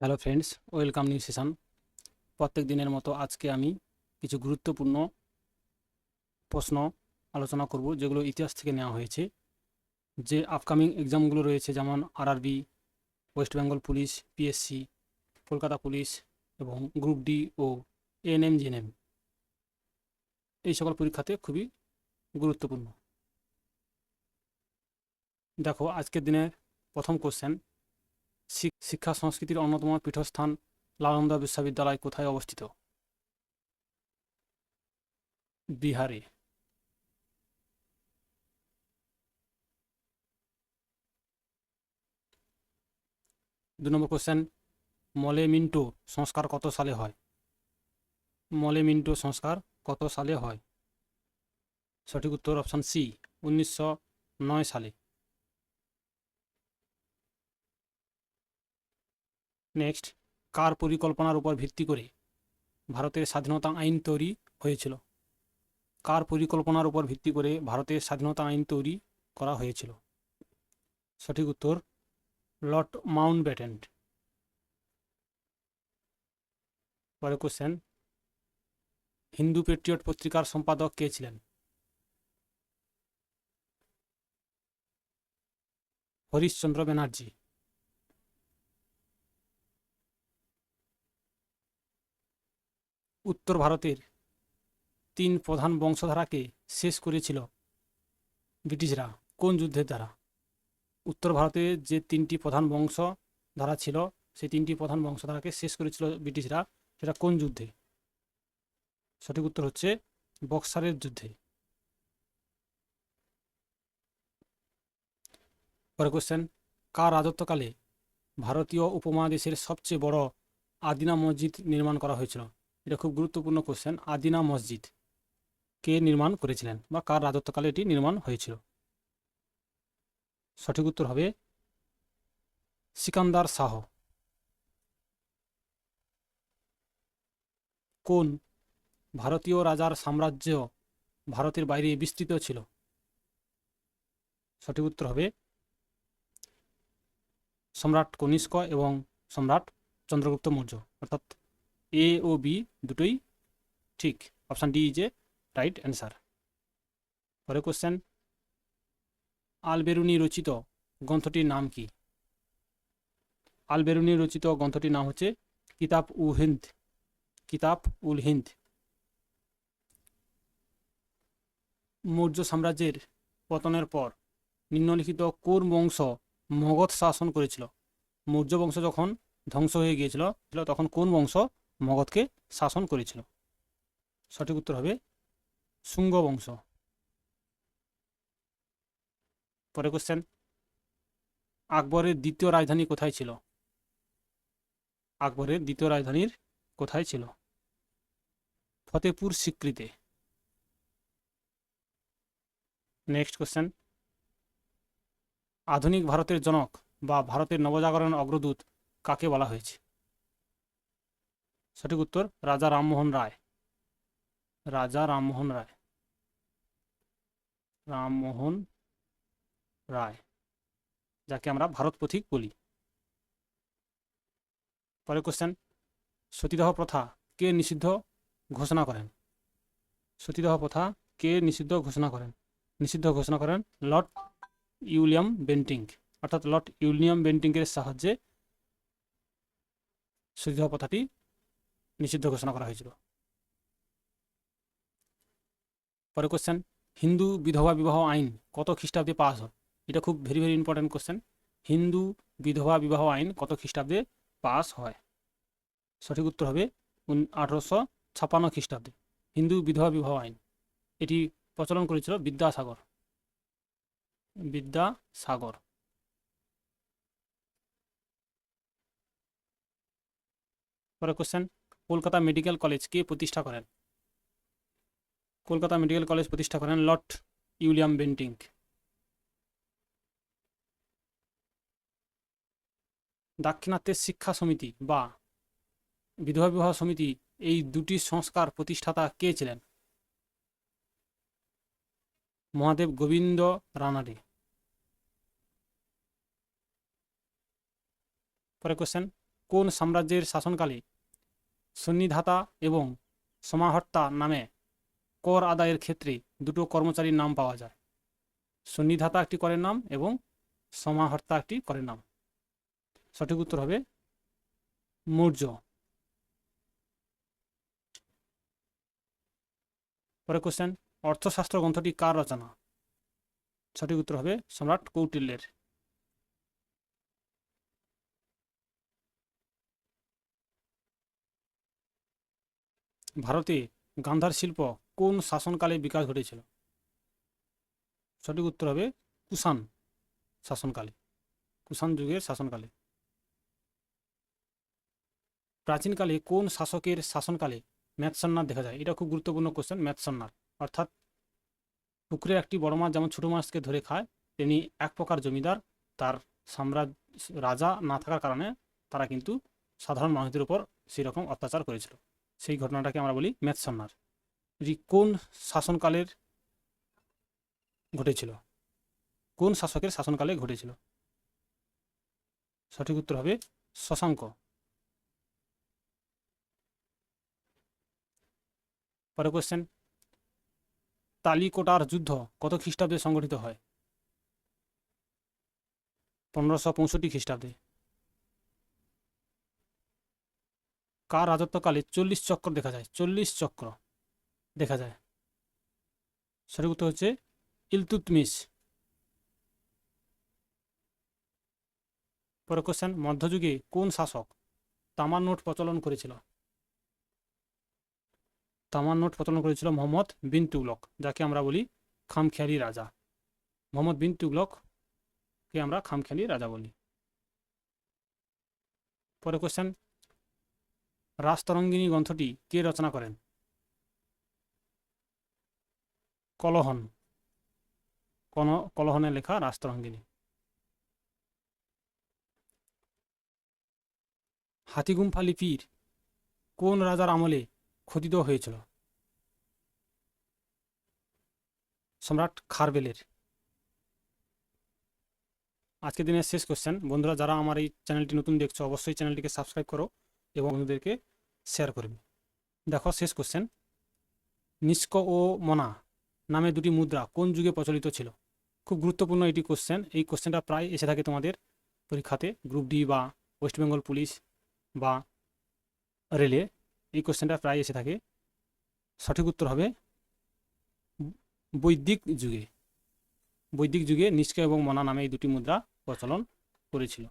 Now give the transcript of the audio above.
Hello friends welcome new session প্রত্যেক দিনের মতো আজকে আমি কিছু গুরুত্বপূর্ণ প্রশ্ন আলোচনা করব, যেগুলো ইতিহাস থেকে নেওয়া হয়েছে। যে আপকামিং এক্সামগুলো রয়েছে, যেমন RRB West Bengal police PSC Kolkata police এবং গ্রুপ ডি ও এএনএম জিএনএম এই সকল পরীক্ষাতে খুবই গুরুত্বপূর্ণ। দেখো, আজকের দিনের প্রথম কোশ্চেন শিক্ষা সংস্কৃতির অন্যতম পীঠস্থান নালন্দা বিশ্ববিদ্যালয় কোথায় অবস্থিত? বিহারে। দু নম্বর কোশ্চেন মলে মিন্টো সংস্কার কত সালে হয়? মলে মিন্টো সংস্কার কত সালে হয়? সঠিক উত্তর অপশন সি উনিশশো নয় সালে। নেক্সট কার পরিকল্পনার উপর ভিত্তি করে ভারতের স্বাধীনতা আইন তৈরি হয়েছিল? কার পরিকল্পনার উপর ভিত্তি করে ভারতের স্বাধীনতা আইন তৈরি করা হয়েছিল? সঠিক উত্তর, লর্ড মাউন্ট ব্যাটেন্ট পরে কোশ্চেন হিন্দু পেট্রিয়ট পত্রিকার সম্পাদক কে ছিলেন? হরিশচন্দ্র ব্যানার্জি উত্তর ভারতের তিন প্রধান বংশধারাকে শেষ করেছিল ব্রিটিশরা। কোন যুদ্ধের দ্বারা? উত্তর ভারতে যে তিনটি প্রধান বংশধারা ছিল, সেই তিনটি প্রধান বংশধারাকে শেষ করেছিল ব্রিটিশরা। সেটা কোন যুদ্ধে? সঠিক উত্তর হচ্ছে বক্সারের যুদ্ধে। পরে কোশ্চেন কার রাজত্বকালে ভারতীয় উপমহাদেশের সবচেয়ে বড় আদিনা মসজিদ নির্মাণ করা হয়েছিল? এটা খুব গুরুত্বপূর্ণ কোশ্চেন আদিনা মসজিদ কে নির্মাণ করেছিলেন বা কার রাজত্বকালে এটি নির্মাণ হয়েছিল? সঠিক উত্তর হবে সিকান্দার শাহ। কোন ভারতীয় রাজার সাম্রাজ্য ভারতের বাইরে বিস্তৃত ছিল? সঠিক উত্তর হবে সম্রাট কনিষ্ক এবং সম্রাট চন্দ্রগুপ্ত মৌর্য। অর্থাৎ এ ও বি দুটোই ঠিক। Option D is A right answer পরে কোশ্চেন আলবেরুনি রচিত গ্রন্থটির নাম কি? আলবেরুনি রচিত গ্রন্থটির নাম হচ্ছে কিতাব উ হিন্দ। কিতাব উল হিন্দ। মৌর্য সাম্রাজ্যের পতনের পর নিম্নলিখিত কোন বংশ মগধ শাসন করেছিল। মৌর্য বংশ যখন ধ্বংস হয়ে গিয়েছিল, তখন কোন বংশ মগধকে শাসন করেছিল। সঠিক উত্তর হবে শুঙ্গ বংশ পরে কোশ্চেন আকবরের দ্বিতীয় রাজধানী কোথায় ছিল? আকবরের দ্বিতীয় রাজধানীর কোথায় ছিল? ফতেপুর স্বীকৃতে। নেক্সট কোশ্চেন আধুনিক ভারতের জনক বা ভারতের নবজাগরণ অগ্রদূত কাকে বলা হয়েছে? সঠিক উত্তর, রাজা রামমোহন রায়। রাজা রামমোহন রায়। রামমোহন রায়, যাকে আমরা ভারত পথিক বলি। পরে কোশ্চেন সতীদাহ প্রথা কে নিষিদ্ধ ঘোষণা করেন? সতীদাহ প্রথা কে নিষিদ্ধ ঘোষণা করেন? নিষিদ্ধ ঘোষণা করেন লর্ড ইউলিয়াম বেন্টিং অর্থাৎ লর্ড ইউলিয়াম বেন্টিংয়ের সাহায্যে সতীদাহ প্রথাটি নিষিদ্ধ ঘোষণা করা হয়েছিল। পরে কোশ্চেন হিন্দু বিধবা বিবাহ আইন কত খ্রিস্টাব্দে পাস হয়? এটা খুব very very important question Hindu বিধবা বিবাহ আইন কত খ্রিস্টাব্দে পাস হয়? সঠিক উত্তর হবে আঠারোশো ছাপান্ন খ্রিস্টাব্দে। হিন্দু বিধবা বিবাহ আইন। এটি প্রচলন করেছিল বিদ্যাসাগর। বিদ্যাসাগর। পরে কোশ্চেন কলকাতা মেডিকেল কলেজ কে প্রতিষ্ঠা করেন? কলকাতা মেডিকেল কলেজ প্রতিষ্ঠা করেন লর্ড ইউলিয়াম বেন্টিং। দাক্ষিণাত্যের শিক্ষা সমিতি বা বিধবা বিবাহ সমিতি এই দুটি সংস্কার প্রতিষ্ঠাতা কে ছিলেন? মহাদেব গোবিন্দ রানাডে। পরে কোশ্চেন কোন সাম্রাজ্যের শাসনকালে সন্নিধাতা এবং সমাহর্তা নামে কর আদায়ের ক্ষেত্রে দুটো কর্মচারীর নাম পাওয়া যায়। সন্নিধাতা একটি করের নাম এবং সমাহর্তা একটি করের নাম। সঠিক উত্তর হবে মৌর্য। পরে কোশ্চেন অর্থশাস্ত্র গ্রন্থটি কার রচনা? সঠিক উত্তর হবে সম্রাট কৌটিল্যের। ভারতে গান্ধার শিল্প কোন শাসনকালে বিকাশ ঘটেছিল? সঠিক উত্তর হবে কুষাণ শাসনকালে, কুষাণ যুগের শাসনকালে। প্রাচীনকালে কোন শাসকের শাসনকালে ম্যাথসন্নার দেখা যায়? এটা খুব গুরুত্বপূর্ণ কোশ্চেন ম্যাথসন্নার অর্থাৎ পুকুরে একটি বড় মাছ যেমন ছোট মাছকে ধরে খায়, তেমনি এক প্রকার জমিদার তার সাম্রাজ্য, রাজা না থাকার কারণে তারা কিন্তু সাধারণ মানুষদের উপর সেই রকম অত্যাচার করেছিল। সেই ঘটনাটাকে আমরা বলি ম্যাথসন্নার এটি কোন শাসনকালের ঘটেছিল? কোন শাসকের শাসনকালে ঘটেছিল? সঠিক উত্তর হবে শশাঙ্ক। পরে কোশ্চেন তালিকোটার যুদ্ধ কত খ্রিস্টাব্দে সংগঠিত হয়? পনেরোশো পঁয়ষট্টি খ্রিস্টাব্দে। কার রাজত্বকালে চল্লিশ চক্র দেখা যায়, চল্লিশ চক্র দেখা যায়। সঠিক উত্তর হচ্ছে ইলতুতমিশ। পরে কোশ্চেন মধ্যযুগে কোন শাসক তামার নোট প্রচলন করেছিল? তামার নোট প্রচলন করেছিল মোহাম্মদ বিন তুগলক, যাকে আমরা বলি খামখেয়ালি রাজা। মোহাম্মদ বিন তুগলককে আমরা খামখেয়ালি রাজা বলি? পরে কোশ্চেন রাজতরঙ্গিনী গ্রন্থটি কে রচনা করেন? কলহন। কলহনে লেখা রাজতরঙ্গিনী হাতিগুম্ফা লিপির কোন রাজার আমলে খোদিত হয়েছিল? সম্রাট খারবেলের। আজকের দিনের শেষ কোশ্চেন বন্ধুরা, যারা আমার এই চ্যানেলটি নতুন দেখছ, অবশ্যই চ্যানেলটিকে সাবস্ক্রাইব করো এবং বন্ধুদেরকে শেয়ার করবে। দেখো, শেষ কোশ্চেন নিষ্ক ও মনা নামে দুটি মুদ্রা কোন যুগে প্রচলিত ছিল? খুব গুরুত্বপূর্ণ এটি কোশ্চেন এই কোশ্চেনটা প্রায় এসে থাকে তোমাদের পরীক্ষাতে। গ্রুপ ডি বা ওয়েস্ট বেঙ্গল পুলিশ বা রেলে এই কোশ্চেনটা প্রায় এসে থাকে। সঠিক উত্তর হবে বৈদিক যুগে। বৈদিক যুগে নিষ্কা এবং মনা নামে এই দুটি মুদ্রা প্রচলন করেছিল।